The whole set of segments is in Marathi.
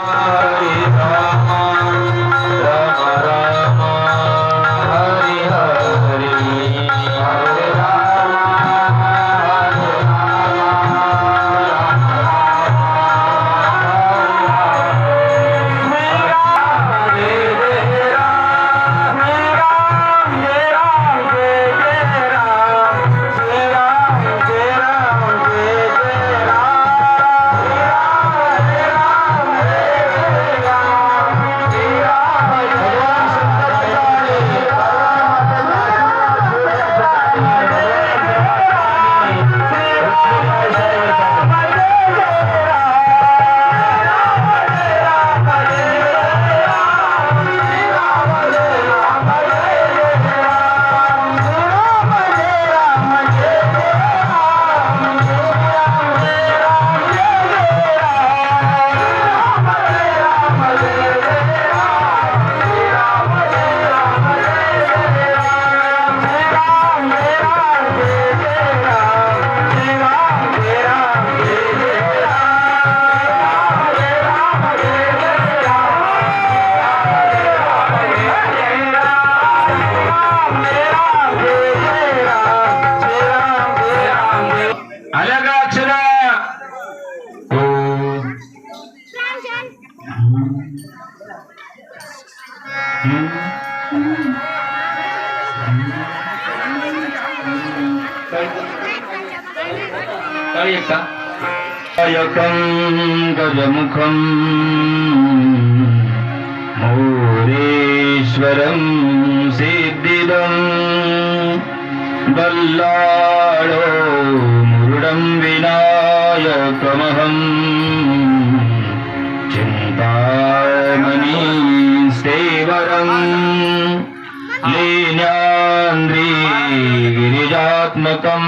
Uh... काय का गजमुखं मोरेश्वरं सिद्धिदं बल्लाळो मुरुडं विनायकमहं चिन्तामणि सेवरम् गिरिजात्मकं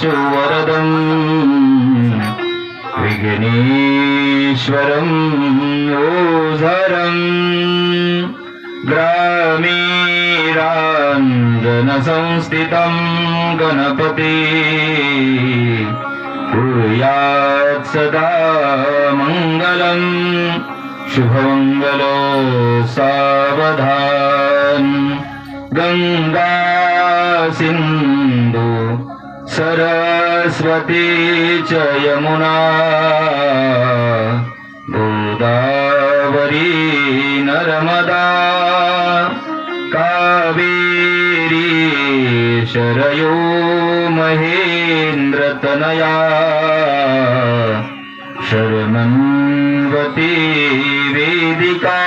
सुवरदम् विघ्नेश्वरम् ओझरम् ग्रामीराञ्जनसंस्थितं गणपति कुर्यात् सदा मङ्गलम् शुभमङ्गलो सावधान। गङ्गा सिन्धु सरस्वती च यमुना गोदावरी नर्मदा कावेरी शरयो महेन्द्रतनया शर्मन्वती वेदिका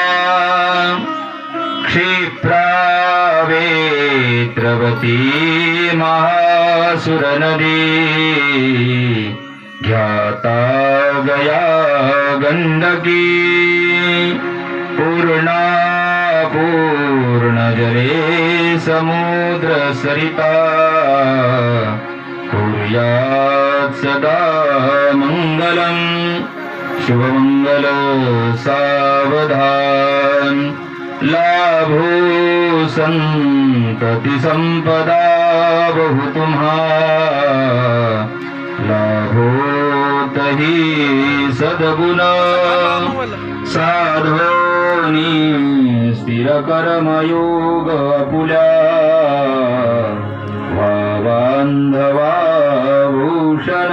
सुर नदी घ्याता गया गंडकी पूर्णा पूर्णजले समुद्रसरिता कुर्यात् सदा मङ्गलम् शुभमङ्गल सावधान। लाभो संतति संपदा। बहु तुम्हा लाभो तही सद्गुण। साधोनी स्थिर कर्मयोग पुल्या बांधवा भूषण।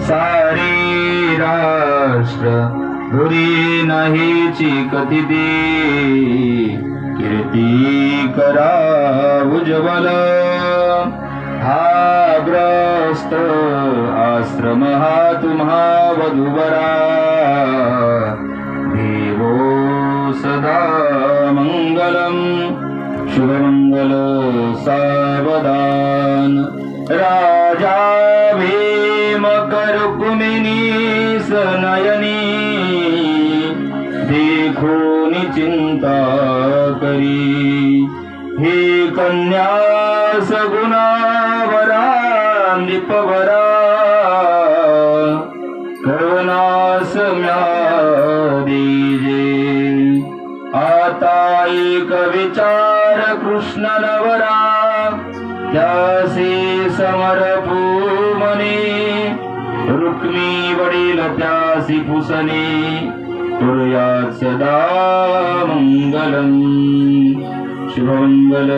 सारी राष्ट्र धुरी नाहीची कथिती कीर्ती करा उज्ज्वल। हा ग्रस्त आश्रम हा तुम्हा वधुवरा। देवो सदा मङ्गलम् शुभमङ्गल सावधान। राजा भीम करुकुमिनी सनयनी चिंता करी. हे कन्या सगुणावरा निपवरा. करुणास दीजे आता एक विचार कृष्ण नवरा त्यासी समरपू मने रुक्मी वडील त्यासी पुसणे कुर्यात् सदा मङ्गलम् शुभमङ्गल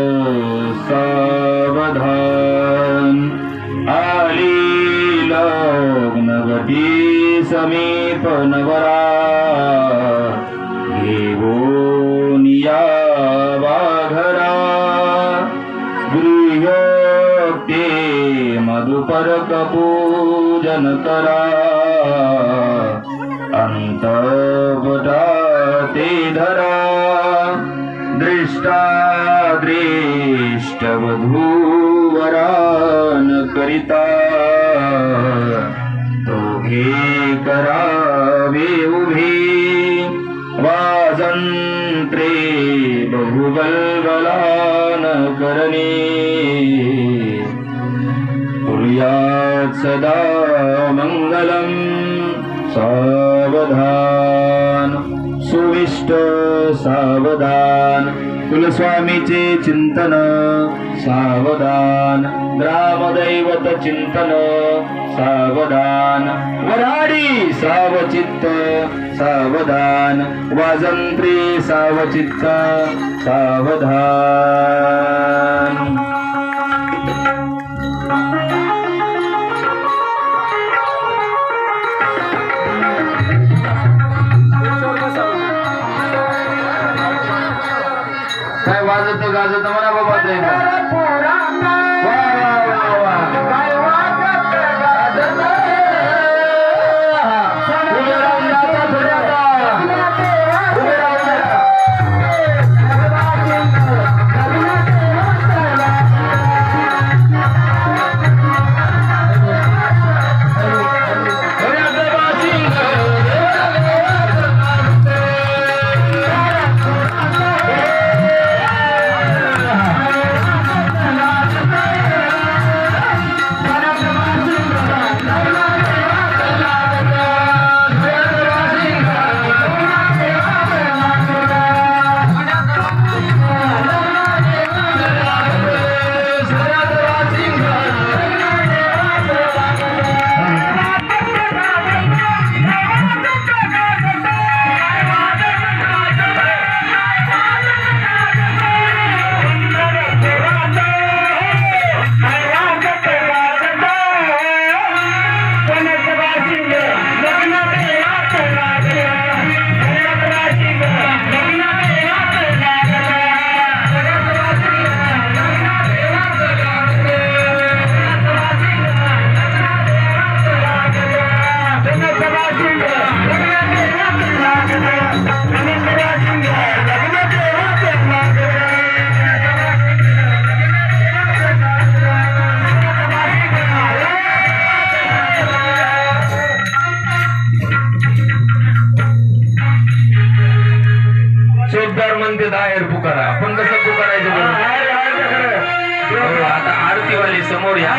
सावधान आलीलग्नवती समीप नवरा देवो निया वाघरा गृह्योक्ते मधुपरक अंत करा धरा दृष्टा दृष्ट वधूवरान करिता दोघे करावे उभे। वाजंत्रे बहुबलबलान करणे कुर्यात् सदा मङ्गलम्। सावधान सुविष्ट सावधान कुलस्वामीचे चिंतन सावधान ग्रामदैवत चिंतन सावधान वराडी सावचित्त सावधान वाजंत्री सावचित्त सावधान. चोपदार म्हणते दायर पुकारा. आपण कसं पुकारायचं बरं? हो, आता आरतीवाली समोर या.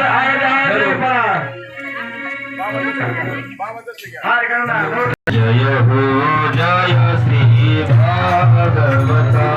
जय हो जय श्री भागवता.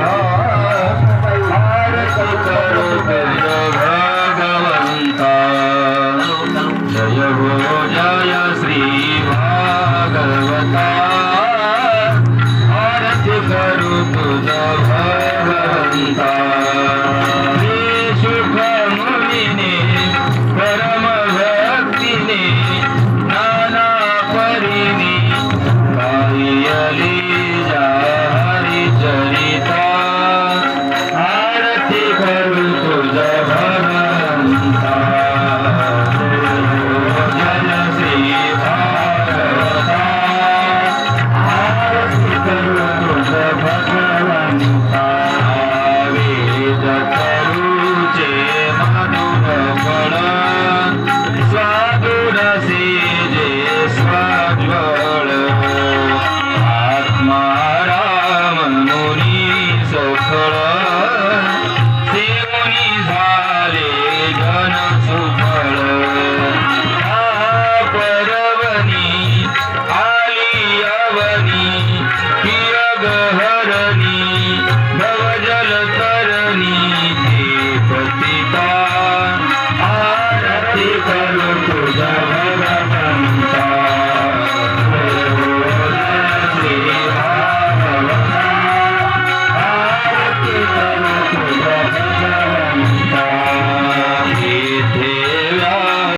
Happy